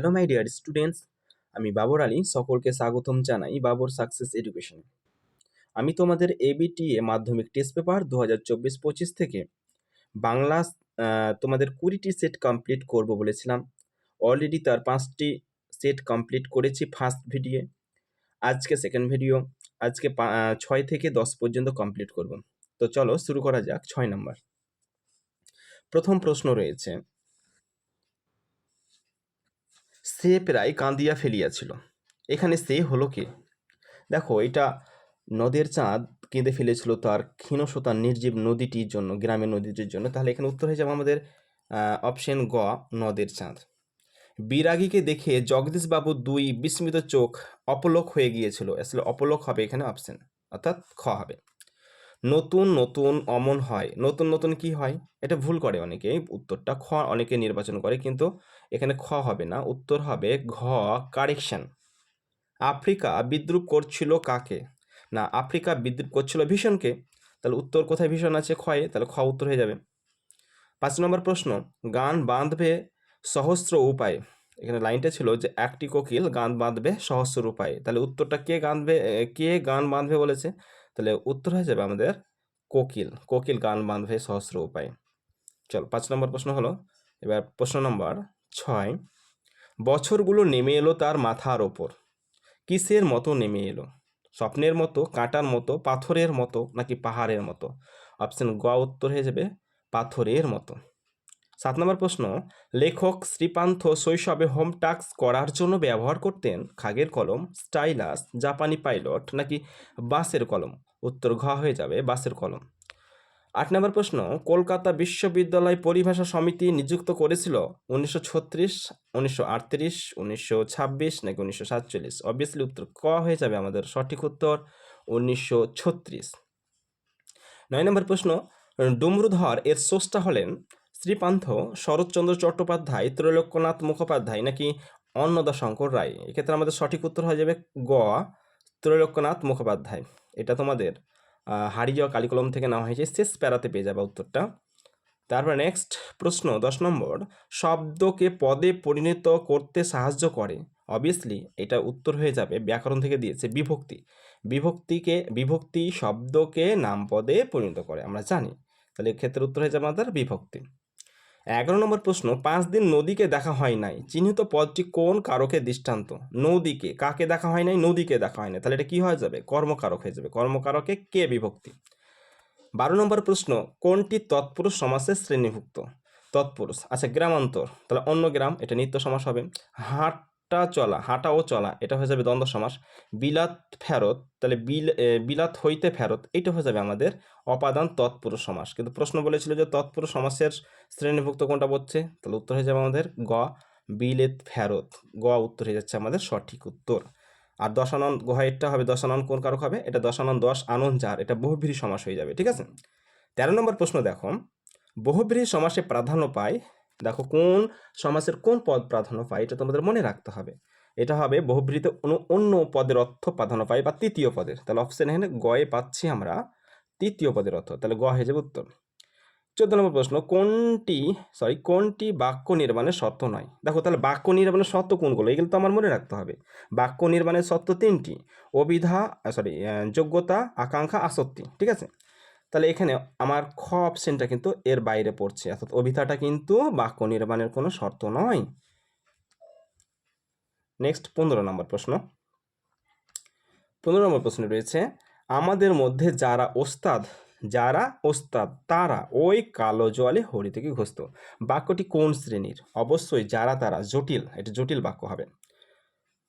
Hello my dear students আমি বাবর আলী, সকলকে স্বাগতম জানাই বাবর সাকসেস এডুকেশনে আমি তোমাদের এবিটিএ মাধ্যমিক টেস্ট পেপার দু হাজার চব্বিশ পঁচিশ থেকে বাংলা তোমাদের কুড়িটি সেট কমপ্লিট করব বলেছিলাম। অলরেডি তার পাঁচটি সেট কমপ্লিট করেছি ফার্স্ট ভিডিও আজকে সেকেন্ড ভিডিও আজকে ছয় থেকে দশ পর্যন্ত কমপ্লিট করব। তো চলো শুরু করা যাক, ছয় নম্বর প্রথম প্রশ্ন রয়েছে সে প্রায় কাঁদিয়া ফেলিয়াছিল। এখানে সে হলো কে? দেখো, এটা নদের চাঁদ কেঁদে ফেলেছিল তার ক্ষীণসতা নির্জীব নদীটির জন্য, গ্রামের নদীটির জন্য। তাহলে এখানে উত্তর হয়ে যাবে আমাদের অপশন গ, নদের চাঁদ। বিরাগীকে দেখে জগদীশবাবু দুই বিস্মিত চোখ অপলোক হয়ে গিয়েছিল। আসলে অপলোক হবে এখানে অপশন অর্থাৎ খ হবে। নতুন নতুন, অমন হয়। নতুন নতুন কি হয়? এটা ভুল করে অনেকে উত্তরটা খ অনেকে নির্বাচন করে, কিন্তু এখানে খ হবে না। উত্তর হবে ঘ কারেকশন আফ্রিকা বিদ্রুপ করছিল কাকে? না, আফ্রিকা বিদ্রুপ করছিল ভীষণকে। তাহলে উত্তর কোথায় ভীষণ আছে ক্ষয়ে তাহলে খ উত্তর হয়ে যাবে। পাঁচ নম্বর প্রশ্ন, গান বাঁধবে সহস্র উপায়। এখানে লাইনটা ছিল যে একটি কোকিল গান বাঁধবে সহস্র উপায়। তাহলে উত্তরটা কে গানবে কে গান বাঁধবে বলেছে? তাহলে উত্তর হয়ে যাবে আমাদের কোকিল কোকিল গান বাঁধবে সহস্র উপায়। চল, পাঁচ নম্বর প্রশ্ন হলো, এবার প্রশ্ন নম্বর ছয়, বছরগুলো নেমে এলো তার মাথার ওপর। কিসের মতো নেমে এলো? স্বপ্নের মতো, কাঁটার মতো, পাথরের মতো, নাকি পাহাড়ের মতো? অপশন গ উত্তর হয়ে যাবে, পাথরের মতো। সাত নম্বর প্রশ্ন, লেখক শ্রীপান্থ শৈশবে হোম টাস্ক করার জন্য ব্যবহার করতেন খাগের কলম, স্টাইলাস, জাপানি পাইলট, নাকি বাসের কলম? উত্তর ঘ হয়ে যাবে বাসের কলম। আট নম্বর প্রশ্ন, কলকাতা বিশ্ববিদ্যালয় পরিভাষা সমিতি নিযুক্ত করেছিল উনিশশো ছত্রিশ, উনিশশো আটত্রিশ, উনিশশো ছাব্বিশ নাকি উনিশশো সাতচল্লিশ? অবভিয়াসলি উত্তর ক হয়ে যাবে আমাদের সঠিক উত্তর, উনিশশো ছত্রিশ। নয় নম্বর প্রশ্ন, ডুমরুধর এর স্রষ্টা হলেন শ্রীপান্থ শরৎচন্দ্র চট্টোপাধ্যায়, ত্রৈলোক্যনাথ মুখোপাধ্যায় নাকি অন্নদা শঙ্কর রায়? এক্ষেত্রে আমাদের সঠিক উত্তর হয়ে যাবে গ, ত্রৈলোক্যনাথ মুখোপাধ্যায়। এটা তোমাদের হারিয়ে যাওয়া কালিকলম থেকে নেওয়া হয়েছে, শেষ প্যারাতে পেয়ে যাবে উত্তরটা। তারপর নেক্সট প্রশ্ন, দশ নম্বর, শব্দকে পদে পরিণত করতে সাহায্য করে। অবভিয়াসলি এটা উত্তর হয়ে যাবে, ব্যাকরণ থেকে দিয়েছে, বিভক্তি। বিভক্তিকে, বিভক্তি শব্দকে নাম পদে পরিণত করে, আমরা জানি। তাহলে এক্ষেত্রে উত্তর হয়ে যাবে আমাদের বিভক্তি। এগারো নম্বর প্রশ্ন, পাঁচ দিন নদীকে দেখা হয় নাই। চিহ্নিত পদটি কোন কারকে দৃষ্টান্ত? নদীকে। কাকে দেখা হয় নাই? নদীকে দেখা হয় নাই। তাহলে এটা কি হয়ে যাবে? কর্মকারক হয়ে যাবে। কর্মকারকে কে বিভক্তি? বারো নম্বর প্রশ্ন, কোনটি তৎপুরুষ সমাসের শ্রেণীভুক্ত? তৎপুরুষ। আচ্ছা গ্রামান্তর। তাহলে অন্য গ্রাম, এটা নিত্য সমাস হবে। হাঁটা চলা, হাঁটা ও চলা, এটা হয়ে যাবে দ্বন্দ্ব সমাস। বিলাত ফেরত, তাহলে বিল বিলাত হইতে ফেরত এটা হয়ে যাবে আমাদের অপাদান তৎপুরুষ সমাস। কিন্তু প্রশ্ন বলেছিল যে তৎপুরুষ সমাসের শ্রেণীভুক্ত কোনটা বলছে তাহলে উত্তর হয়ে যাবে আমাদের গ, বিলেত ফেরত। গ উত্তর হয়ে যাচ্ছে আমাদের সঠিক উত্তর। আর দশানন গোহাইটটা হবে, দশানন কোন কারক হবে? এটা দশানন দশ, আনন চার এটা বহুব্রীহি সমাস হয়ে যাবে, ঠিক আছে? তেরো নম্বর প্রশ্ন দেখো। বহুব্রীহি সমাসে প্রাধান্য পায় কোন সমাসের কোন পদ প্রাধান্য পায়, এটা তোমাদের মনে রাখতে হবে। এটা হবে বহুব্রীতে অন্য পদের অর্থ প্রাধান্য পায় বা তৃতীয় পদের। তাহলে অপশন এখানে গয়ে পাচ্ছি আমরা তৃতীয় পদের অর্থ। তাহলে গ হয়ে যাবে উত্তর। চোদ্দ নম্বর প্রশ্ন, কোনটি সরি কোনটি বাক্য নির্মাণের শর্ত নয়? দেখো তাহলে বাক্য নির্মাণের শর্ত কোনগুলো? এগুলো তো আমার মনে রাখতে হবে। বাক্য নির্মাণের শর্ত তিনটি অবিধা সরি যোগ্যতা, আকাঙ্ক্ষা, আসক্তি, ঠিক আছে? তাহলে এখানে আমার খ অপশনটা কিন্তু এর বাইরে পড়ছে। অর্থাৎ অভিধাটা কিন্তু বাক্য নির্মাণের কোনো শর্ত নয়। নেক্সট পনেরো নম্বর প্রশ্ন। পনেরো নম্বর প্রশ্ন রয়েছে, আমাদের মধ্যে যারা ওস্তাদ যারা ওস্তাদ, তারা ওই কালো জলে হরি থেকে ঘুষত। বাক্যটি কোন শ্রেণির? অবশ্যই যারা তারা জটিল, এটা জটিল বাক্য হবে।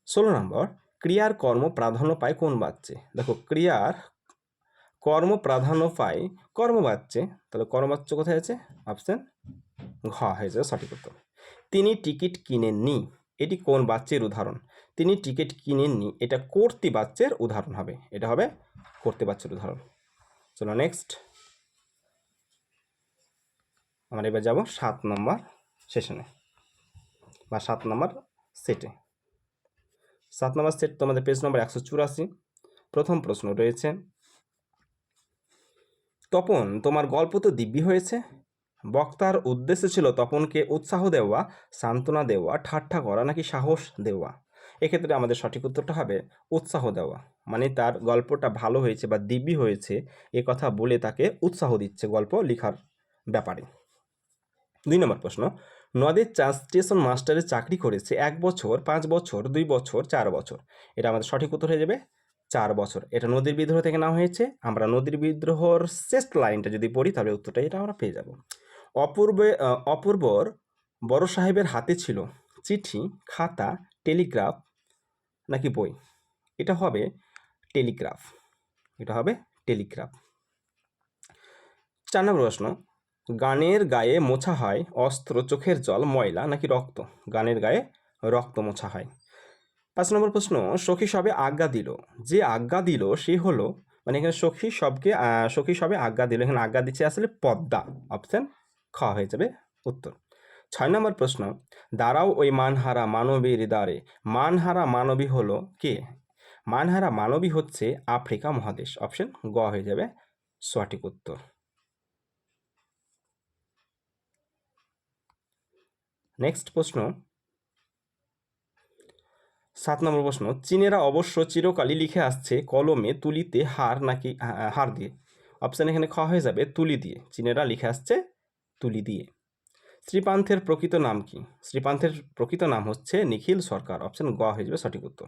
ষোলো নম্বর, ক্রিয়ার কর্ম প্রাধান্য পায় কোন বাচ্চে দেখো, ক্রিয়ার কর্ম প্রাধান্য পায় কর্মবাচ্যে, তাহলে কর্মবাচ্য কোথায় আছে? অপশন ঘ হয়ে যাবে সঠিক উত্তর। তিনি টিকিট কিনেননি, এটি কোন বাচ্চের উদাহরণ? তিনি টিকিট কিনেননি, এটা কর্তৃ বাচ্চের উদাহরণ হবে, এটা হবে কর্তৃ বাচ্চের উদাহরণ। চলো নেক্সট আমরা এবার যাব সাত নম্বর সেশনে, বা সাত নম্বর সেটে। সাত নম্বর সেট তোমাদের পেজ নম্বর একশো চুরাশি। প্রথম প্রশ্ন রয়েছে তপন, তোমার গল্প তো দিব্যি হয়েছে? বক্তার উদ্দেশ্য ছিল তপনকে উৎসাহ দেওয়া, সান্ত্বনা দেওয়া, ঠাট্টা করা, নাকি সাহস দেওয়া। এক্ষেত্রে আমাদের সঠিক উত্তরটা হবে উৎসাহ দেওয়া। মানে তার গল্পটা ভালো হয়েছে বা দিব্যি হয়েছে, এ কথা বলে তাকে উৎসাহ দিচ্ছে গল্প লেখার ব্যাপারে। দুই নম্বর প্রশ্ন, নদের চাষ স্টেশন মাস্টারের চাকরি করেছে এক বছর, পাঁচ বছর, দুই বছর, চার বছর? এটা আমাদের সঠিক উত্তর হয়ে যাবে। চার বছর। এটা নদীর বিদ্রোহ থেকে নেওয়া হয়েছে। আমরা নদীর বিদ্রোহর শেষ লাইনটা যদি পড়ি, তাহলে উত্তরটা এটা আমরা পেয়ে যাব। অপূর্বে অপূর্বর বড় সাহেবের হাতে ছিল চিঠি, খাতা, টেলিগ্রাফ নাকি বই? এটা হবে টেলিগ্রাফ। এটা হবে টেলিগ্রাফ। চার নম্বর প্রশ্ন, গানের গায়ে মোছা হয় অস্ত্র, চোখের জল, ময়লা নাকি রক্ত? গানের গায়ে রক্ত মোছা হয়। পাঁচ নম্বর প্রশ্ন, সখী সবে আজ্ঞা দিল। যে আজ্ঞা দিল, সে হলো মানে এখানে সখী সবকে সখী সবে আজ্ঞা দিল। এখানে আজ্ঞা দিচ্ছে আসলে পদ্মা। অপশন খ হয়ে যাবে উত্তর। ছয় নম্বর প্রশ্ন, দাঁড়াও ওই মানহারা মানবীর দ্বারে। মানহারা মানবী হলো কে? মানহারা মানবী হচ্ছে আফ্রিকা মহাদেশ। অপশন গ হয়ে যাবে সঠিক উত্তর। নেক্সট প্রশ্ন সাত নম্বর প্রশ্ন, চীনেরা অবশ্য চিরকালই লিখে আসছে কলমে তুলিতে হার নাকি হার দিয়ে। অপশান এখানে খ হয়ে যাবে, তুলি দিয়ে। চীনেরা লিখে আসছে তুলি দিয়ে। শ্রীপান্থের প্রকৃত নাম কি? শ্রীপান্থের প্রকৃত নাম হচ্ছে নিখিল সরকার। অপশান গ হয়ে যাবে সঠিক উত্তর।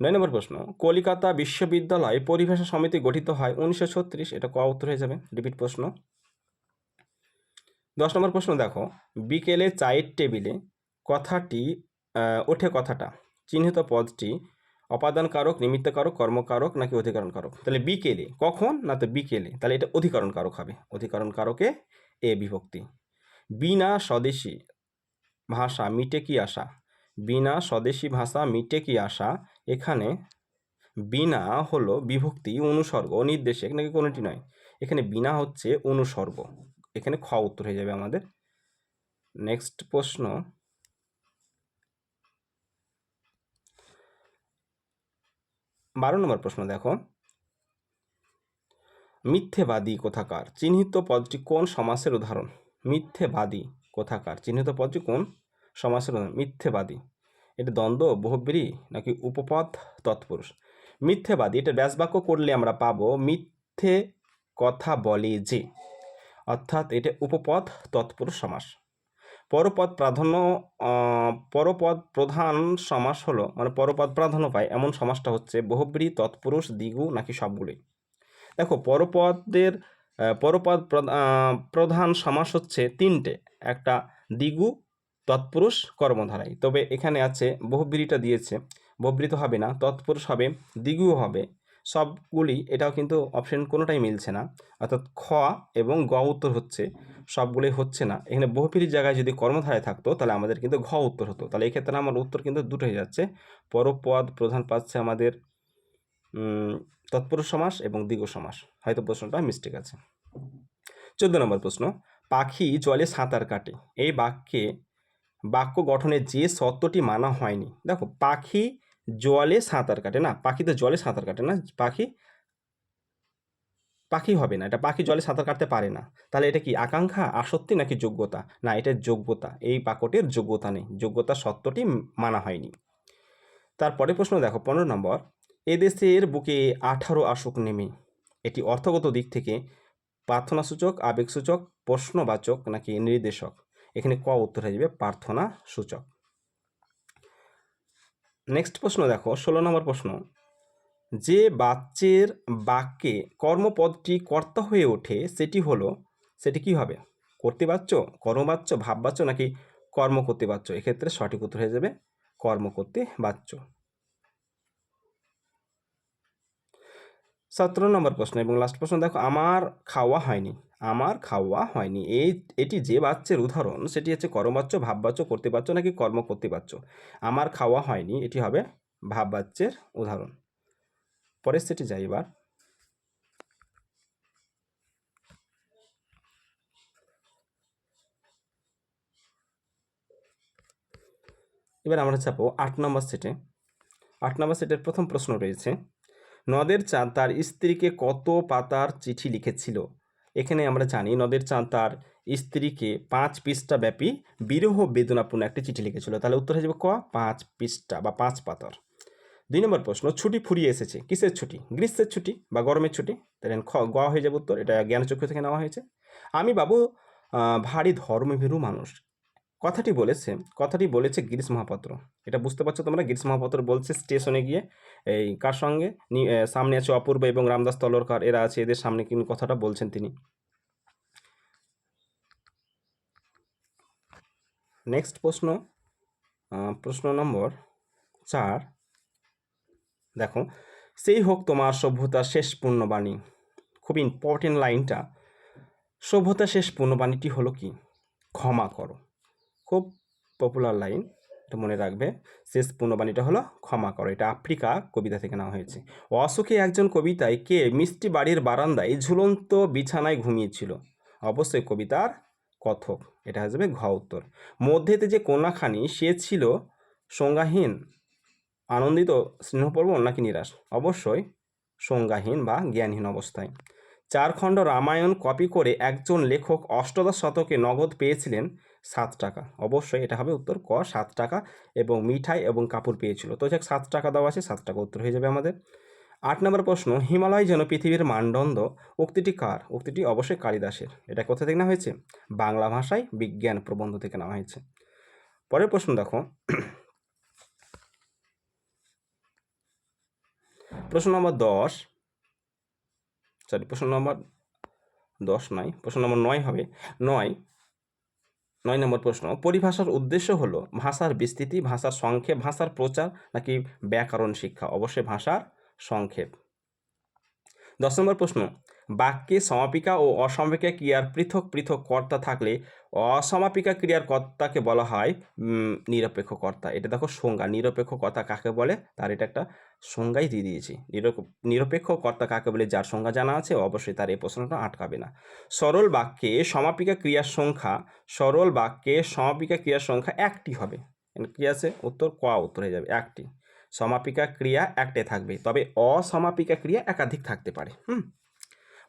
নয় নম্বর প্রশ্ন, কলিকাতা বিশ্ববিদ্যালয় পরিভাষা সমিতি গঠিত হয় উনিশশো ছত্রিশ, এটা ক উত্তর হয়ে যাবে? রিপিট প্রশ্ন। দশ নম্বর প্রশ্ন দেখো, বিকেলে চায়ের টেবিলে কথাটি ওঠে কথাটা। চিহ্নিত পদটি অপাদানকারক, নিমিত্তকারক, কর্মকারক নাকি অধিকরণকারক? তাহলে বিকেলে কখন? না তো বিকেলে তাহলে এটা অধিকরণকারক হবে। অধিকরণকারকে এ বিভক্তি। বিনা স্বদেশী ভাষা মিটে কি আশা? বিনা স্বদেশী ভাষা মিটে কি আশা? এখানে বিনা হলো বিভক্তি, অনুসর্গ, নির্দেশক নাকি কোনোটি নয়। এখানে বিনা হচ্ছে অনুসর্গ। এখানে খ উত্তর হয়ে যাবে আমাদের। নেক্সট প্রশ্ন। বারো নম্বর প্রশ্ন দেখো। মিথ্যেবাদী কোথাকার? চিহ্নিত পদটি কোন সমাসের উদাহরণ? মিথ্যেবাদী কোথাকার? চিহ্নিত পদটি কোন সমাসের উদাহরণ? মিথ্যেবাদী। এটা দ্বন্দ্ব, বহুব্রী নাকি উপপদ তৎপুরুষ? মিথ্যেবাদী, এটা ব্যাসবাক্য করলে আমরা পাবো মিথ্যে কথা বলে যে। অর্থাৎ এটা উপপদ তৎপুরুষ সমাস। পরপদ প্রাধান্য পরপদ প্রধান সমাস হলো মানে পরপদ প্রাধান্য পায় এমন সমাসটা হচ্ছে বহুব্রী, তৎপুরুষ, দ্বিগু নাকি সবগুলোই দেখো, পরপদের পরপদ প্র- প্রধান সমাস হচ্ছে তিনটে, একটা দ্বিগু, তৎপুরুষ কর্মধারায় তবে এখানে আছে বহুব্রীটা দিয়েছে, বহুব্রী তো হবে না, তৎপুরুষ হবে, দ্বিগুও হবে। সবগুলি এটাও কিন্তু অপশন কোনোটাই মিলছে না। অর্থাৎ খ এবং গ উত্তর হচ্ছে সবগুলি হচ্ছে না। এখানে বহুপিরির জায়গায় যদি কর্মধারায় থাকতো, তাহলে আমাদের কিন্তু ঘ উত্তর হতো। তাহলে এক্ষেত্রে আমার উত্তর কিন্তু দুটো হয়ে যাচ্ছে। পরপদ প্রধান পাচ্ছে আমাদের তৎপুরুষ সমাস এবং দ্বিগু সমাস। হয়তো প্রশ্নটা মিস্টেক আছে। চোদ্দ নম্বর প্রশ্ন, পাখি জলে সাঁতার কাটে। এই বাক্যে, বাক্য গঠনে যে সত্যটি মানা হয়নি। দেখো, পাখি জলে সাঁতার কাটে, না? পাখি তো জলে সাঁতার কাটে না। পাখি পাখি হবে না। এটা পাখি জলে সাঁতার কাটতে পারে না। তাহলে এটা কি আকাঙ্ক্ষা, আসক্তি নাকি যোগ্যতা? না, এটা যোগ্যতা। এই বাক্যটির যোগ্যতা নেই। যোগ্যতা সত্যটি মানা হয়নি। তারপরে প্রশ্ন দেখো, পনেরো নম্বর। এদেশের বুকে আঠারো আসুক নেমে। এটি অর্থগত দিক থেকে প্রার্থনাসূচক, আবেগসূচক, প্রশ্নবাচক নাকি নির্দেশক? এখানে ক উত্তর হয়ে যাবে? প্রার্থনা সূচক নেক্সট প্রশ্ন দেখো, ষোলো নম্বর প্রশ্ন। যে বাচ্চের বাক্যে কর্মপদটি কর্তা হয়ে ওঠে, সেটি হলো, সেটি কি হবে? করতে পারছ কর্ম কর্তৃবাচ্য ভাব ভাববাচ্য নাকি কর্ম করতে পারছ এক্ষেত্রে সঠিক উত্তর হয়ে যাবে কর্ম করতে বাচ্য সতেরো নম্বর প্রশ্ন এবং লাস্ট প্রশ্ন, দেখো, আমার খাওয়া হয়নি, আমার খাওয়া হয়নি। এই এটি যে বাচ্চের উদাহরণ, সেটি হচ্ছে কর্মবাচ্য, ভাববাচ্য পারছ নাকি কর্ম কর্তৃবাচ্য আমার খাওয়া হয়নি, এটি হবে ভাববাচ্যের উদাহরণ। পরের সেটি যাই এবার। এবার আমরা চাপো আট নম্বর সেটে। আট নম্বর সেটের প্রথম প্রশ্ন রয়েছে নদের চাঁদ তার স্ত্রীকে কত পাতার চিঠি লিখেছিল? এখানে আমরা জানি নদের চাঁদ তার স্ত্রীকে পাঁচ পৃষ্ঠা ব্যাপী বিরহ বেদনাপূর্ণ একটি চিঠি লিখেছিল। তাহলে উত্তর হয়ে যাবে ক? পাঁচ পৃষ্ঠা বা পাঁচ পাতার। দুই নম্বর প্রশ্ন, ছুটি ফুরিয়ে এসেছে। কিসের ছুটি? গ্রীষ্মের ছুটি বা গরমের ছুটি? তাহলে খ, গ হয়ে যাবে উত্তর। এটা জ্ঞানচক্ষু থেকে নেওয়া হয়েছে। আমি বাবু ভারী ধর্মভীরু মানুষ। কথাটি বলেছে কথাটি বলেছে গিরিশ মহাপাত্র। এটা বুঝতে পারছ তোমরা? গিরিশ মহাপাত্র বলছে স্টেশনে গিয়ে, এই কার সঙ্গে? সামনে আছে অপূর্ব এবং রামদাস তলরকার। এরা আছে, এদের সামনে কিন্তু কথাটা বলছেন তিনি। নেক্সট প্রশ্ন প্রশ্ন নম্বর চার। দেখো, সেই হোক তোমার সভ্যতার শেষ পূর্ণবাণী। খুব ইম্পর্টেন্ট লাইনটা সভ্যতার শেষ পূর্ণবাণীটি হলো কি? ক্ষমা করো। খুব পপুলার লাইন এটা মনে রাখবে। শেষ পূর্ণবাণীটা হলো, ক্ষমা করো। এটা আফ্রিকা কবিতা থেকে নেওয়া হয়েছে। অশোকে একজন কবিতায় কে মিষ্টি বাড়ির বারান্দায় ঝুলন্ত বিছানায় ঘুমিয়েছিল? অবশ্যই কবিতার কথক। এটা আসবে ঘ উত্তর। মধ্যেতে যে কন্যাখানি সে ছিল সংজ্ঞাহীন, আনন্দিত, স্নেহপ্রবণ নাকি নিরাশ? অবশ্যই সংজ্ঞাহীন বা জ্ঞানহীন অবস্থায়। চার খণ্ড রামায়ণ কপি করে একজন লেখক অষ্টদশ শতকে নগদ পেয়েছিলেন। সাত টাকা। অবশ্যই এটা হবে উত্তর ক, সাত টাকা এবং মিঠাই এবং কাপড় পেয়েছিল। তো যাক, সাত টাকা দেওয়া আছে, সাত টাকা উত্তর হয়ে যাবে আমাদের। আট নম্বর প্রশ্ন, হিমালয় যেন পৃথিবীর মানদণ্ড, উক্তিটি কার? উক্তিটি অবশ্যই কালিদাসের। এটা কোথা থেকে নেওয়া হয়েছে? বাংলা ভাষায় বিজ্ঞান প্রবন্ধ থেকে নেওয়া হয়েছে। পরের প্রশ্ন দেখো। প্রশ্ন নম্বর দশ। সরি, প্রশ্ন নম্বর দশ নয়, প্রশ্ন নম্বর নয় হবে। নয় নয় নম্বর প্রশ্ন, পরিভাষার উদ্দেশ্য হল ভাষার বিস্তৃতি, ভাষার সংক্ষেপ, ভাষার প্রচার নাকি ব্যাকরণ শিক্ষা? অবশ্যই ভাষার সংক্ষেপ। দশ নম্বর প্রশ্ন, বাক্যে সমাপিকা ও অসমাপিকা ক্রিয়ার পৃথক পৃথক কর্তা থাকলে অসমাপিকা ক্রিয়ার কর্তাকে বলা হয় নিরপেক্ষ কর্তা এটা দেখো সংজ্ঞা। নিরপেক্ষ কর্তা কাকে বলে? তার এটা একটা সংজ্ঞাই দিয়ে দিয়েছি। নিরপ- নিরপেক্ষ কর্তা কাকে বলে? যার সংজ্ঞা জানা আছে, অবশ্যই তার এই প্রশ্নটা আটকাবে না। সরল বাক্যে সমাপিকা ক্রিয়ার সংখ্যা, সরল বাক্যে সমাপিকা ক্রিয়ার সংখ্যা একটি হবে। কি আছে? উত্তর ক, উত্তর হয়ে যাবে। একটি। সমাপিকা ক্রিয়া একটাই থাকবে। তবে অসমাপিকা ক্রিয়া একাধিক থাকতে পারে। হুম?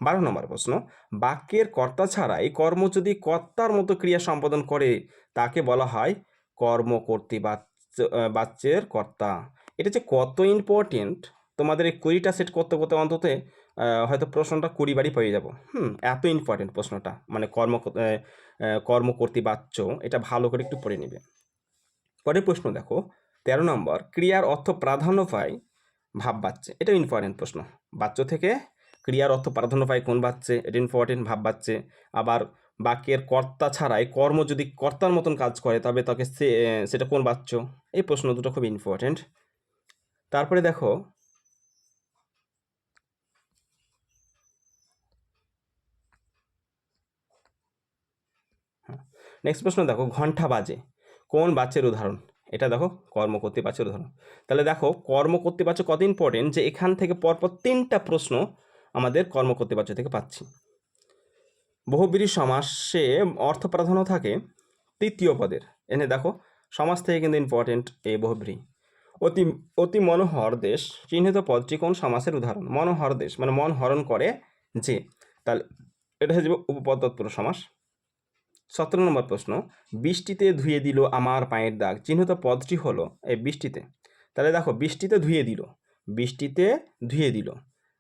বারো নম্বর প্রশ্ন বাক্যের কর্তা ছাড়াই কর্ম যদি কর্তার মতো ক্রিয়া সম্পাদন করে তাকে বলা হয় কর্মকর্তী বাচ্চ- আহ, বাচ্যের কর্তা। এটা যে কত ইম্পর্টেন্ট তোমাদের এই কুড়িটা সেট করতে করতে অন্তত হয়তো প্রশ্নটা কুড়ি বারই পেয়ে যাব। হুম এত ইম্পর্টেন্ট প্রশ্নটা। মানে কর্ম কর্মকর্তী বাচ্য এটা ভালো করে একটু পড়ে নেবে। পরের প্রশ্ন দেখো তেরো নম্বর ক্রিয়ার অর্থ প্রাধান্য পায় ভাব বাচ্চে এটা ইম্পর্টেন্ট প্রশ্ন। বাচ্চ থেকে ক্রিয়ার অর্থ প্রাধান্য পায় কোন বাচ্চে, এটা ইম্পর্টেন্ট ভাব বাচ্চে আবার বাক্যের কর্তা ছাড়াই কর্ম যদি কর্তার মতন কাজ করে, তবে তাকে সেটা কোন বাচ্চ? এই প্রশ্ন দুটো খুব ইম্পর্টেন্ট তারপরে দেখো নেক্সট প্রশ্ন দেখো ঘণ্টা বাজে। কোন বাচ্চের উদাহরণ? এটা দেখো কর্মকর্তী বাচ্চের উদাহরণ। তাহলে দেখো কর্মকর্তী বাচ্চ কত ইম্পর্টেন্ট যে এখান থেকে পরপর তিনটা প্রশ্ন আমাদের কর্মকর্তী বাচ্চ থেকে পাচ্ছি। বহুব্রী সমাসে অর্থ প্রাধান্য থাকে তৃতীয় পদের। এনে দেখো, সমাজ থেকে কিন্তু ইম্পর্টেন্ট এই বহুব্রী অতি অতি মনোহর দেশ, চিহ্নিত পদটি কোন সমাসের উদাহরণ? মনোহর দেশ মানে মন হরণ করে যে। তাহলে, এটা হয়ে যাবে উপপদ তৎপুরুষ সমাস সতেরো নম্বর প্রশ্ন, বৃষ্টিতে ধুয়ে দিল আমার পায়ের দাগ। চিহ্নিত পদটি হলো এই বৃষ্টিতে। তাহলে দেখো, বৃষ্টিতে ধুয়ে দিল। বৃষ্টিতে ধুয়ে দিল।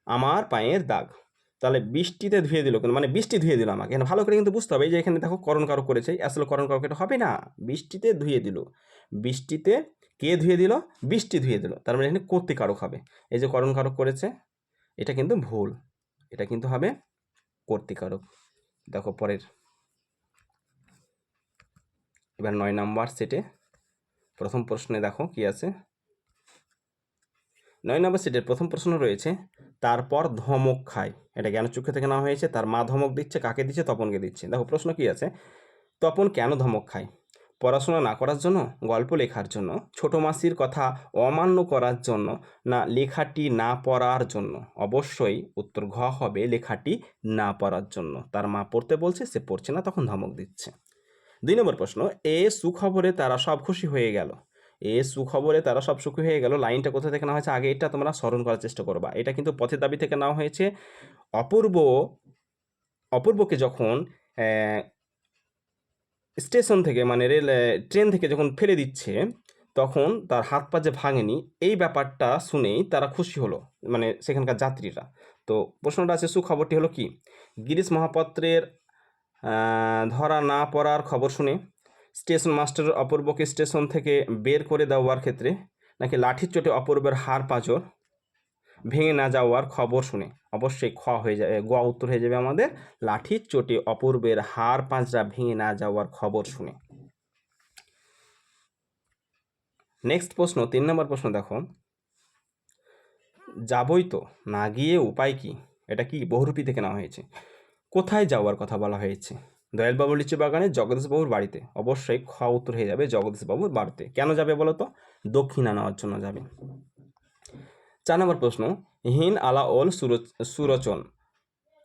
আমার পায়ের দাগ। তাহলে বৃষ্টিতে ধুয়ে দিল কিন্তু মানে বৃষ্টি ধুয়ে দিল আমাকে। ভালো করে কিন্তু বুঝতে হবে যে এখানে দেখো করণ কারক করেছে আসলে করণ কারক এটা হবে না। বৃষ্টিতে ধুয়ে দিল। বৃষ্টিতে কে ধুয়ে দিল? বৃষ্টি ধুয়ে দিল। তার মানে এখানে কর্তিকারক হবে। এই যে করণ কারক করেছে, এটা কিন্তু ভুল। এটা কিন্তু হবে কর্তিকারক দেখো পরের। এবার নয় নাম্বার সেটে প্রথম প্রশ্নে দেখো কি আছে? নয় নম্বর সেটের প্রথম প্রশ্ন রয়েছে তারপর ধমক খায়। এটা জ্ঞানচক্ষু থেকে নেওয়া হয়েছে? তার মা ধমক দিচ্ছে, কাকে দিচ্ছে? তপনকে দিচ্ছে। দেখো, প্রশ্ন কি আছে? তপন কেন ধমক খায়? পড়াশোনা না করার জন্য? গল্প লেখার জন্য? ছোট মাসির কথা অমান্য করার জন্য? না, লেখাটি না পড়ার জন্য? অবশ্যই উত্তর ঘ হবে, লেখাটি না পড়ার জন্য। তার মা পড়তে বলছে, সে পড়ছে না, তখন ধমক দিচ্ছে। দুই নম্বর প্রশ্ন, এ সুখবরে তারা সব খুশি হয়ে গেল। এ সুখবরে তারা সব সুখী হয়ে গেল। লাইনটা কোথা থেকে নেওয়া হয়েছে? আগে এটা তোমরা স্মরণ করার চেষ্টা করবা। এটা কিন্তু পথের দাবি থেকে নেওয়া হয়েছে। অপূর্ব, অপূর্বকে যখন স্টেশন থেকে মানে রেল ট্রেন থেকে যখন ফেলে দিচ্ছে, তখন তার হাত পা যে ভাঙেনি, এই ব্যাপারটা শুনেই তারা খুশি হলো মানে সেখানকার যাত্রীরা। তো প্রশ্নটা আছে, সুখবরটি হলো কি? গিরিশ মহাপাত্রের ধরা না পড়ার খবর শুনে স্টেশন মাস্টার অপূর্বকে স্টেশন থেকে বের করে দেওয়ার ক্ষেত্রে নাকি লাঠির চোটে অপূর্বের হাড় পাঁজর ভেঙে না যাওয়ার খবর শুনে অবশ্যই খ হয়ে যাবে, গ উত্তর হয়ে যাবে আমাদের লাঠির চোটে অপূর্বের হাড় পাঁচরা ভেঙে না যাওয়ার খবর শুনে। নেক্সট প্রশ্ন, তিন নম্বর প্রশ্ন দেখো। যাবই তো, না গিয়ে উপায় কি? এটা কি বহুরূপী থেকে নেওয়া হয়েছে? কোথায় যাওয়ার কথা বলা হয়েছে? দয়ালবাবুর লিচু বাগানে জগদীশবাবুর বাড়িতে। অবশ্যই খ উত্তর হয়ে যাবে জগদীশবাবুর বাড়িতে। কেন যাবে বলো তো? দক্ষিণা নেওয়ার জন্য যাবে। চার নম্বর প্রশ্ন, হিন আলা ওল সুর- সুরচন।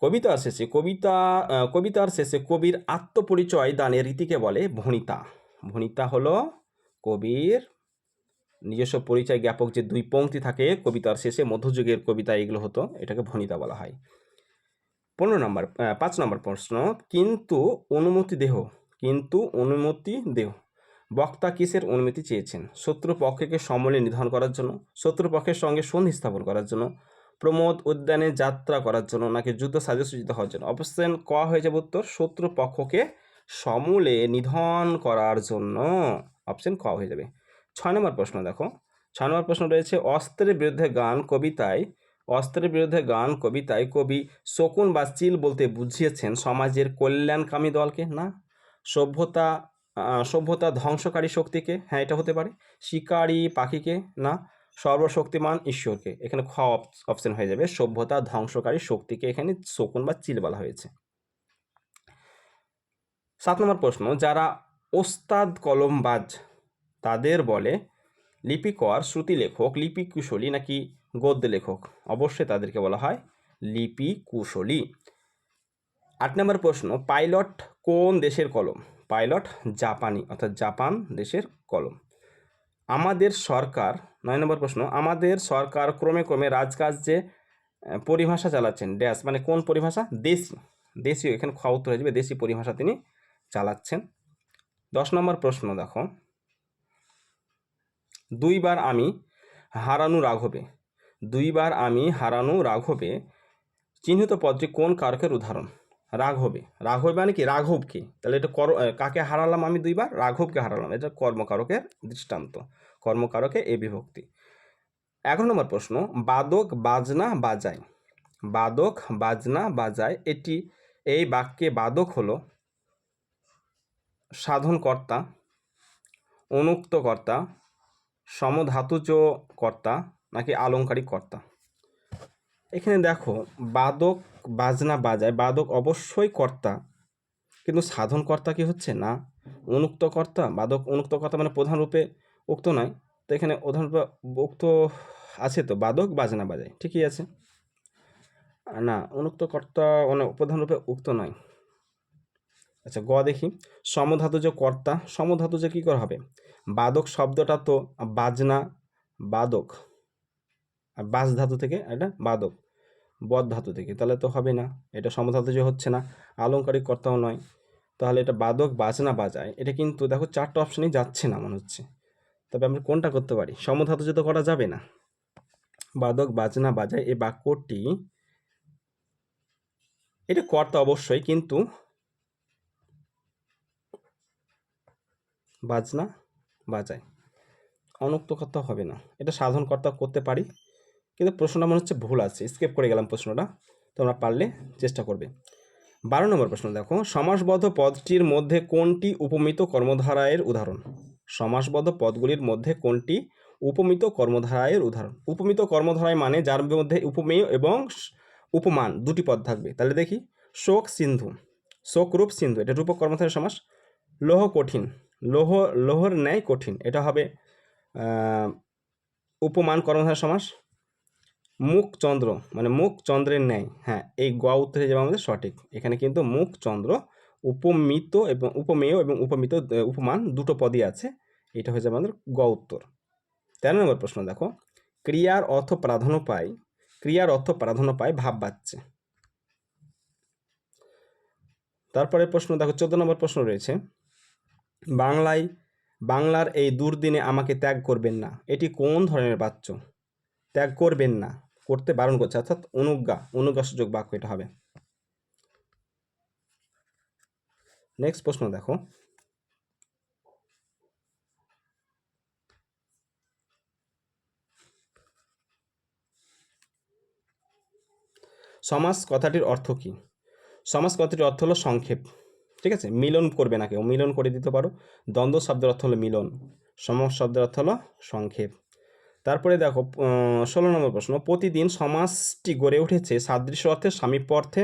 কবিতার শেষে, কবিতা কবিতার শেষে কবির আত্মপরিচয় দানের রীতিকে বলে ভণিতা। ভণিতা হলো কবির নিজস্ব পরিচয় জ্ঞাপক যে দুই পংক্তি থাকে। কবিতার শেষে মধ্যযুগের কবিতা এগুলো হতো, এটাকে ভণিতা বলা হয়। পনেরো নম্বর পাঁচ নম্বর প্রশ্ন, কিন্তু অনুমতি দেহ, কিন্তু অনুমতি দেহ, বক্তা কিসের অনুমতি চেয়েছেন? শত্রুপক্ষকে সমলে নিধন করার জন্য, শত্রুপক্ষের সঙ্গে সন্ধি স্থাপন করার জন্য, প্রমোদ উদ্যানে যাত্রা করার জন্য নাকি যুদ্ধ সাজে সূচিত হওয়ার জন্য? অবশ্যই ক হয়ে যাবে উত্তর, শত্রুপক্ষকে সমূলে নিধন করার জন্য। অপশন ক হয়ে যাবে। ছয় নম্বর প্রশ্ন দেখো, ছয় নম্বর প্রশ্ন রয়েছে, অস্ত্রের বিরুদ্ধে গান, কবিতায় অস্ত্রের বিরুদ্ধে গান, কবিতায় কবি শকুন বা চিল বলতে বুঝিয়েছেন সমাজের কল্যাণকামী দলকে, না? সভ্যতা সভ্যতা ধ্বংসকারী শক্তিকে হ্যাঁ এটা হতে পারে। শিকারী পাখিকে, না? সর্বশক্তিমান ঈশ্বরকে। এখানে খ অপশন হয়ে যাবে। সভ্যতা ধ্বংসকারী শক্তিকে এখানে শকুন বা চিল বলা হয়েছে। সাত নম্বর প্রশ্ন, যারা ওস্তাদ কলমবাজ, তাদের বলে লিপিকর শ্রুতি লেখক লিপি কুশলী নাকি গদ্য লেখক। অবশ্যই তাদেরকে বলা হয় লিপি কুশলী। আট নম্বর প্রশ্ন, পাইলট কোন দেশের কলম? পাইলট জাপানি, অর্থাৎ জাপান দেশের কলম। আমাদের সরকার, নয় নম্বর প্রশ্ন, আমাদের সরকার ক্রমে ক্রমে রাজকার্যে পরিভাষা চালাচ্ছেন। ড্যাশ মানে কোন পরিভাষা? দেশি। দেশীয়, এখানে খ উত্তর হয়ে যাবে, দেশি পরিভাষা তিনি চালাচ্ছেন। দশ নম্বর প্রশ্ন দেখো। দুইবার আমি হারানো রাঘবে দুইবার আমি হারানো রাঘবে চিহ্নিত পদটি কোন কারকের উদাহরণ? রাঘবে। রাঘব মানে কি? রাঘবকে। তাহলে এটা কর কাকে হারালাম আমি দুইবার? রাঘবকে হারালাম। এটা কর্মকারকের দৃষ্টান্ত, কর্মকারকে এ বিভক্তি। এগারো নম্বর প্রশ্ন, বাদক বাজনা বাজায়। বাদক বাজনা বাজায়, এটি, এই বাক্যে বাদক হলো সাধনকর্তা অনুক্ত কর্তা সমধাতুজ কর্তা নাকি আলংকারিক কর্তা? এখানে দেখো, বাদক বাজনা বাজায়। বাদক অবশ্যই কর্তা, কিন্তু সাধন কর্তা কি হচ্ছে? না। অনুক্ত কর্তা, বাদক অনুক্ত কর্তা মানে প্রধান রূপে উক্ত নয়। তো এখানে প্রধান রূপে উক্ত আছে তো, বাদক বাজনা বাজায়। ঠিকই আছে। না, অনুক্ত কর্তা মানে প্রধান রূপে উক্ত নয়। আচ্ছা গ দেখি। সমধাতুজ কর্তা সমধাতুজ কী করে হবে? বাদক শব্দটা তো বাজনা, বাদক। আর বাজ ধাতু থেকে এটা বাদক, বদ ধাতু থেকে, তাহলে তো হবে না, এটা সমধাতু যে হচ্ছে না, আলংকারিক কর্তাও নয়, তাহলে এটা বাদক বাজনা বাজায়, এটা কিন্তু দেখো চারটা অপশনই যাচ্ছে না মনে হচ্ছে, তবে আমরা কোনটা করতে পারি সমধাতুজ তো করা যাবে না, বাদক বাজনা বাজায় এই বাক্যটি, এটা কর্তা অবশ্যই, কিন্তু বাজনা বাজায় অনুক্তকর্তা হবে না, এটা সাধনকর্তা করতে পারি কিন্তু প্রশ্নটা মনে হচ্ছে ভুল আছে স্কেপ করে গেলাম প্রশ্নটা, তোমরা পারলে চেষ্টা করবে। বারো নম্বর প্রশ্ন, দেখো, সমাসবদ্ধ পদটির মধ্যে কোনটি উপমিত কর্মধারায়ের উদাহরণ? সমাসবদ্ধ পদগুলির মধ্যে কোনটি উপমিত কর্মধারায়ের উদাহরণ? উপমিত কর্মধারায় মানে যার মধ্যে উপমেয় এবং উপমান দুটি পদ থাকবে। তাহলে দেখি, শোক সিন্ধু, শোক রূপ সিন্ধু, এটা রূপক কর্মধারের সমাস, লৌহ কঠিন, লোহ, লৌহর ন্যায় কঠিন, এটা হবে উপমান কর্মধার সমাস মুখ চন্দ্র মানে মুখ চন্দ্রের ন্যায়। হ্যাঁ এই গ উত্তর যাবে আমাদের সঠিক। এখানে কিন্তু মুখ চন্দ্র উপমিত এবং উপমেয় এবং উপমিত উপমান দুটো পদই আছে। এটা হয়ে যাবে আমাদের গ উত্তর। তেরো নম্বর প্রশ্ন দেখো। ক্রিয়ার অর্থ প্রাধান্য পায়, ক্রিয়ার অর্থ প্রাধান্য পায় ভাব বাচ্চে তারপরে প্রশ্ন দেখো, চোদ্দ নম্বর প্রশ্ন রয়েছে। বাংলায়, বাংলার এই দুর্দিনে আমাকে ত্যাগ করবেন না। এটি কোন ধরনের বাচ্য? ত্যাগ করবেন না। করতে বারণ করছে, অর্থাৎ অনুজ্ঞা অনুজ্ঞাসূচক বাক্য এটা হবে। নেক্সট প্রশ্ন দেখো। সমাজ কথাটির অর্থ কি? সমাজ কথাটির অর্থ হলো সংক্ষেপ, ঠিক আছে? মিলন করবে না কেউ, মিলন করে দিতে পারো। দ্বন্দ্ব শব্দের অর্থ হলো মিলন সমাজ শব্দের অর্থ হলো সংক্ষেপ। তারপরে দেখো ষোলো নম্বর প্রশ্ন, প্রতিদিন সমাজটি গড়ে উঠেছে সাদৃশ্য অর্থে, সামীপ্য অর্থে,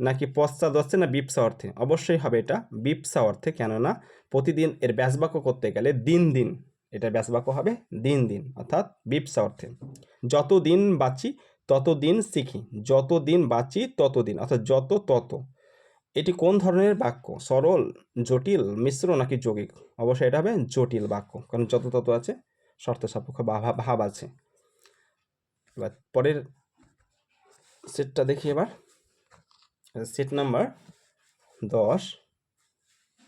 নাকি পশ্চাৎ অর্থে না বিপসা অর্থে? অবশ্যই হবে এটা, বিপসা অর্থে, কেননা প্রতিদিন এর ব্যাসবাক্য করতে গেলে দিন দিন, এটা ব্যাসবাক্য হবে দিন দিন, অর্থাৎ বিপসা অর্থে। যত দিন বাঁচি তত দিন শিখি যত দিন বাঁচি তত দিন অর্থাৎ যত তত। এটি কোন ধরনের বাক্য? সরল, জটিল, মিশ্র নাকি যৌগিক? অবশ্যই এটা হবে জটিল বাক্য, কারণ যত তত আছে শর্ত সাপেক্ষ ভাব আছে। এবার পরের সেটটা দেখি এবার। সেট নাম্বার দশ,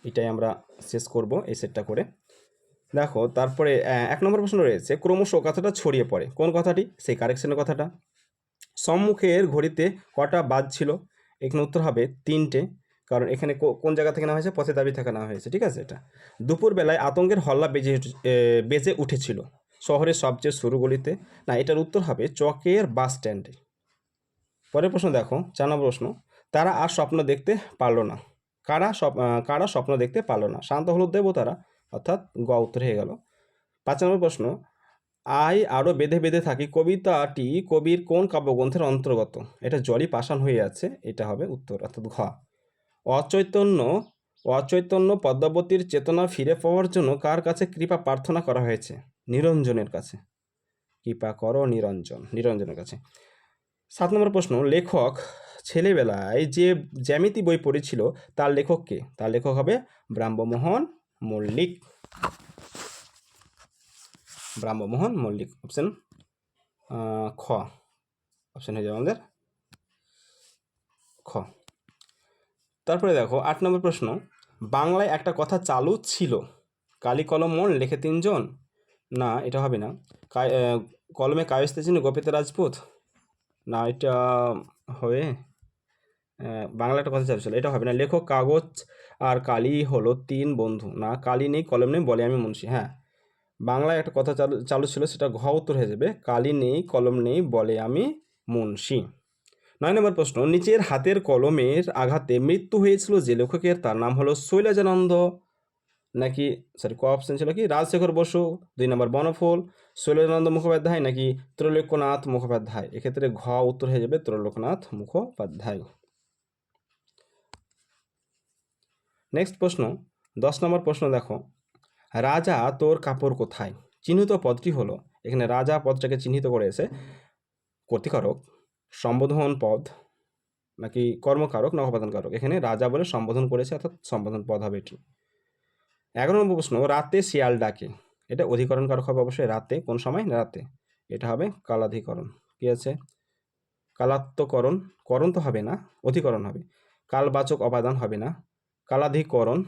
এটাই আমরা শেষ করব এই সেটটা করে। দেখো, তারপরে এক নম্বর প্রশ্ন রয়েছে, ক্রমশ কথাটা ছড়িয়ে পড়ে। কোন কথাটি? সেই কারেকশনের কথাটা। সম্মুখের ঘড়িতে কটা বাজছিল? এখানে উত্তর হবে তিনটে। কারণ এখানে কোন জায়গা থেকে নেওয়া হয়েছে? পথে দাবি থেকে নেওয়া হয়েছে, ঠিক আছে? এটা দুপুরবেলায় আতঙ্কের হল্লা বেজে বেজে উঠেছিল। শহরের সবচেয়ে শুরুগুলিতে না, এটার উত্তর হবে চকের বাস স্ট্যান্ডে। পরের প্রশ্ন দেখো, চার নম্বর প্রশ্ন। তারা আর স্বপ্ন দেখতে পারল না। কারা কারা স্বপ্ন দেখতে পারল না? শান্ত হলুদ দেবতারা, অর্থাৎ গ উত্তর হয়ে গেল। পাঁচ নম্বর প্রশ্ন। আই আরও বেঁধে বেঁধে থাকি, কবিতাটি কবির কোন কাব্যগ্রন্থের অন্তর্গত? এটা জলই পাষাণ হয়ে আছে, এটা হবে উত্তর, অর্থাৎ ঘ। অচৈতন্য অচৈতন্য পদ্মাবতীর চেতনা ফিরে পাওয়ার জন্য কার কাছে কৃপা প্রার্থনা করা হয়েছে? নিরঞ্জনের কাছে। কৃপা করো নিরঞ্জন, নিরঞ্জনের কাছে। সাত নম্বর প্রশ্ন, লেখক ছেলেবেলায় যে জ্যামিতি বই পড়েছিল, তার লেখক কে? তার লেখক হবে ব্রাহ্মমোহন মল্লিক। ব্রাহ্মমোহন মল্লিক অপশন খ। অপশন হয়ে যাবে আমাদের খ। তারপরে দেখো, আট নম্বর প্রশ্ন। বাংলায় একটা কথা চালু ছিল। কালি কলম মন লেখে তিনজন। না, এটা হবে না। কলমে কায়স্তে চিনি গোপিত রাজপুত। না, এটা হবে বাংলা একটা কথা চালু ছিল। এটা হবে না। লেখক কাগজ আর কালি হলো তিন বন্ধু। না, কালি নেই, কলম নেই, বলে আমি মুন্সি। হ্যাঁ বাংলায় একটা কথা চালু চালু ছিল, সেটা ঘ উত্তর হয়ে যাবে। কালি নেই, কলম নেই, বলে আমি মুন্সি। নয় নম্বর প্রশ্ন, নিচের হাতের কলমের আঘাতে মৃত্যু হয়েছিল যে লেখকের, তার নাম হলো শৈলজানন্দ। নাকি সরি ক অপশন ছিল কি? রাজশেখর বসু, দুই নম্বর বনফুল, শৈলজানন্দ মুখোপাধ্যায় নাকি ত্রৈলোক্যনাথ মুখোপাধ্যায়? এক্ষেত্রে ঘ উত্তর হয়ে যাবে ত্রৈলোক্যনাথ মুখোপাধ্যায়। নেক্সট প্রশ্ন, দশ নম্বর প্রশ্ন দেখো। রাজা, তোর কাপড় কোথায়? চিহ্নিত পদটি হলো, এখানে রাজা পদটাকে চিহ্নিত করেছে কর্তিকারক সম্বোধন পদ নাকি কর্মকারক না উপাদানকারক? এখানে রাজা বলে সম্বোধন করেছে, অর্থাৎ সম্বোধন পদ হবে এটি। এগারো নম্বর প্রশ্ন, রাতে শিয়াল ডাকে। এটা অধিকরণ কারক হবে অবশ্যই, রাতে, কোন সময়? রাতে। এটা হবে কালাধিকরণ। কি আছে? কালাত্মকরণ করণ তো হবে না, অধিকরণ হবে। কালবাচক অপাদান হবে না, কালাধিকরণ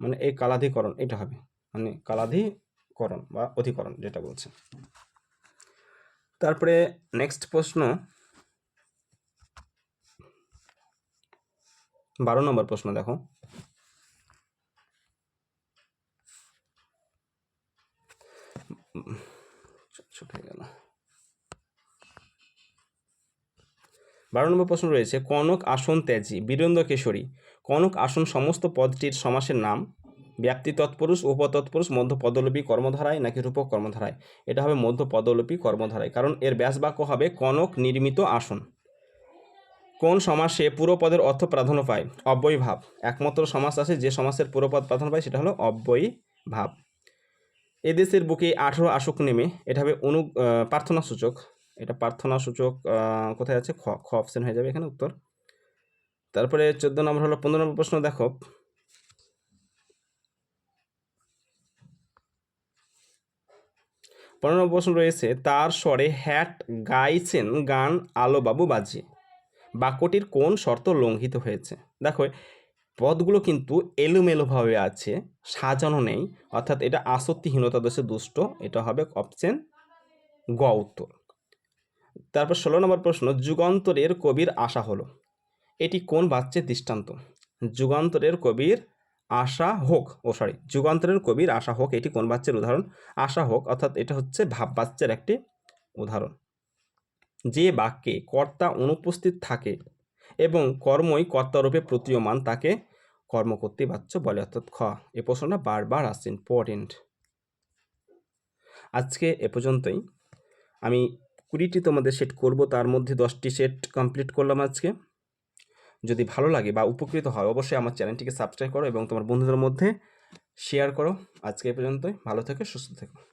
মানে এই কালাধিকরণ, এটা হবে। মানে কালাধিকরণ বা অধিকরণ যেটা বলছে। তারপরে নেক্সট প্রশ্ন বারো নম্বর প্রশ্ন দেখো। গেল। বারো নম্বর প্রশ্ন রয়েছে, কনক আসন ত্যাজি, বীরেন্দ্র কেশরী, কনক আসন সমস্ত পদটির সমাসের নাম, ব্যাপ্তি তৎপুরুষ উপতৎপুরুষ মধ্য পদলোপী কর্মধারায় নাকি রূপক কর্মধারায়? এটা হবে মধ্য পদলোপী কর্মধারায়, কারণ এর ব্যাস বাক্য হবে কনক নির্মিত আসন। কোন সমাসে পুরোপদের অর্থ প্রাধান্য পায়? অব্যয়ী ভাব একমাত্র সমাস আছে যে সমাসের পুরোপদ প্রাধান্য পায়, সেটা হলো অব্যয়ী ভাব এদেশের বুকে আঠেরো আসক নেমে, এটা হবে অনু প্রার্থনা সূচক এটা প্রার্থনা সূচক কোথায় আছে? খ খ অপশন হয়ে যাবে এখানে উত্তর। তারপরে চোদ্দ নম্বর হলো পনেরো নম্বর প্রশ্ন দেখো। পনেরো নম্বর প্রশ্ন রয়েছে, তার স্বরে হ্যাট গাইছেন গান আলো বাবু বাজিয়ে বাক্যটির কোন শর্ত লঙ্ঘিত হয়েছে? দেখো, পদগুলো কিন্তু এলোমেলোভাবে আছে, সাজানো নেই, অর্থাৎ এটা আসক্তিহীনতা দোষে দুষ্ট, এটা হবে অপশন গ উত্তর। তারপর ষোলো নম্বর প্রশ্ন, যুগান্তরের কবির আশা হলো। এটি কোন বাচ্চের দৃষ্টান্ত? যুগান্তরের কবির আশা হোক, ও সরি, যুগান্তরের কবির আশা হোক, এটি কোন বাচ্চার উদাহরণ? আশা হোক, অর্থাৎ এটা হচ্ছে ভাব বাচ্চার একটি উদাহরণ। যে বাক্যে কর্তা অনুপস্থিত থাকে এবং কর্মই কর্তারূপে প্রতীয়মান, তাকে কর্ম করতে বাচ্চ বলে। অর্থাৎ খ। এ প্রশ্নটা বারবার আসছে ইম্পর্টেন্ট আজকে এ পর্যন্তই। আমি কুড়িটি তোমাদের সেট করব, তার মধ্যে দশটি সেট কমপ্লিট করলাম আজকে। যদি ভালো লাগে বা উপকৃত হয়, অবশ্যই আমার চ্যানেলটিকে সাবস্ক্রাইব করো এবং তোমার বন্ধুদের মধ্যে শেয়ার করো। আজকে এ পর্যন্তই। ভালো থেকো, সুস্থ থেকো।